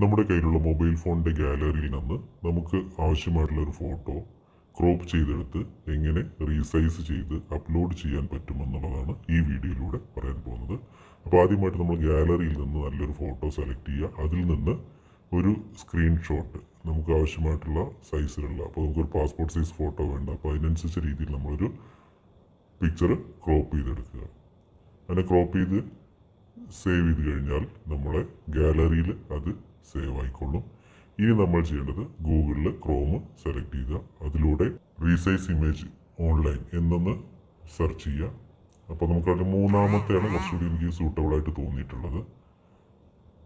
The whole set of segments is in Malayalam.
നമ്മുടെ കയ്യിലുള്ള മൊബൈൽ ഫോണിന്റെ ഗാലറിയിൽ നിന്ന് നമുക്ക് ആവശ്യമായിട്ടുള്ള ഒരു ഫോട്ടോ ക്രോപ്പ് ചെയ്തെടുത്ത് എങ്ങനെ റീസൈസ് ചെയ്ത് അപ്ലോഡ് ചെയ്യാൻ പറ്റുമെന്നുള്ളതാണ് ഈ വീഡിയോയിലൂടെ പറയാൻ പോകുന്നത്. അപ്പോൾ ആദ്യമായിട്ട് നമ്മൾ ഗാലറിയിൽ നിന്ന് നല്ലൊരു ഫോട്ടോ സെലക്ട് ചെയ്യുക. അതിൽ നിന്ന് ഒരു സ്ക്രീൻഷോട്ട് നമുക്ക് ആവശ്യമായിട്ടുള്ള സൈസിലുള്ള അപ്പോൾ നമുക്കൊരു പാസ്പോർട്ട് സൈസ് ഫോട്ടോ വേണ്ട. അപ്പോൾ അതിനനുസരിച്ച രീതിയിൽ നമ്മളൊരു പിക്ചർ ക്രോപ്പ് ചെയ്തെടുക്കുക. അങ്ങനെ ക്രോപ്പ് ചെയ്ത് സേവ് ചെയ്ത് കഴിഞ്ഞാൽ നമ്മളെ ഗാലറിയിൽ അത് സേവ് ആയിക്കൊള്ളും. ഇനി നമ്മൾ ചെയ്യേണ്ടത് ഗൂഗിളിൽ ക്രോം സെലക്ട് ചെയ്യുക. അതിലൂടെ റീസൈസ് ഇമേജ് ഓൺലൈൻ എന്നൊന്ന് സെർച്ച് ചെയ്യുക. അപ്പോൾ നമുക്കതിൽ മൂന്നാമത്തെയാണ് കുറച്ചുകൂടി എനിക്ക് സൂട്ടബിൾ ആയിട്ട് തോന്നിയിട്ടുള്ളത്.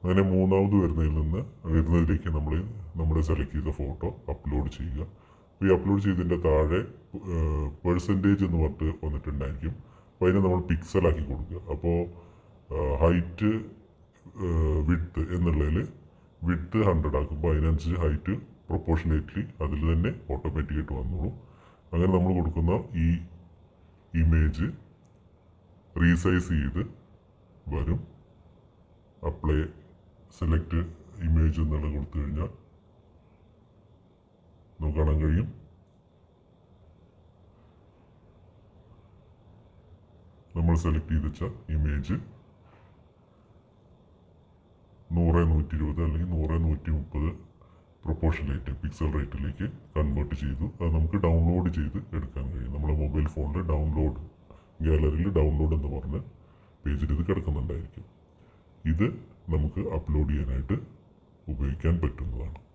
അങ്ങനെ മൂന്നാമത് വരുന്നതിൽ നിന്ന് വരുന്നതിലേക്ക് നമ്മൾ നമ്മുടെ സെലക്ട് ചെയ്ത ഫോട്ടോ അപ്ലോഡ് ചെയ്യുക. ഈ അപ്ലോഡ് ചെയ്തതിന്റെ താഴെ പെർസെന്റേജ് എന്ന് പറഞ്ഞിട്ട് വന്നിട്ടുണ്ടായിരിക്കും. അപ്പോൾ അതിനെ നമ്മൾ പിക്സലാക്കി കൊടുക്കുക. അപ്പോൾ ഹൈറ്റ് വിഡ്ത്ത് എന്നുള്ളതിൽ വിഡ്ത്ത് ഹൺഡ്രഡ് ആക്കുമ്പോൾ അതിനനുസരിച്ച് ഹൈറ്റ് പ്രൊപ്പോർഷനേറ്റ്ലി അതിൽ തന്നെ ഓട്ടോമാറ്റിക്കായിട്ട് വന്നോളും. അങ്ങനെ നമ്മൾ കൊടുക്കുന്ന ഈ ഇമേജ് റീസൈസ് ചെയ്ത് വരും. അപ്ലൈ സെലക്ട് ഇമേജ് എന്നുള്ളത് കൊടുത്തു കഴിഞ്ഞാൽ നമുക്ക് കാണാൻ കഴിയും. നമ്മൾ സെലക്ട് ചെയ്ത് വെച്ച ഇമേജ് നൂറ് നൂറ്റി ഇരുപത് അല്ലെങ്കിൽ നൂറ് നൂറ്റി മുപ്പത് പ്രൊപ്പോർഷനേറ്റ് പിക്സൽ റേറ്റിലേക്ക് കൺവേർട്ട് ചെയ്തു. അത് നമുക്ക് ഡൗൺലോഡ് ചെയ്ത് എടുക്കാൻ കഴിയും. നമ്മുടെ മൊബൈൽ ഫോണിൽ ഡൗൺലോഡ് ഗാലറിയിൽ ഡൗൺലോഡ് എന്ന് പറഞ്ഞ പേജിൽ ഇത് കിടക്കുന്നുണ്ടായിരിക്കും. ഇത് നമുക്ക് അപ്ലോഡ് ചെയ്യാനായിട്ട് ഉപയോഗിക്കാൻ പറ്റുന്നതാണ്.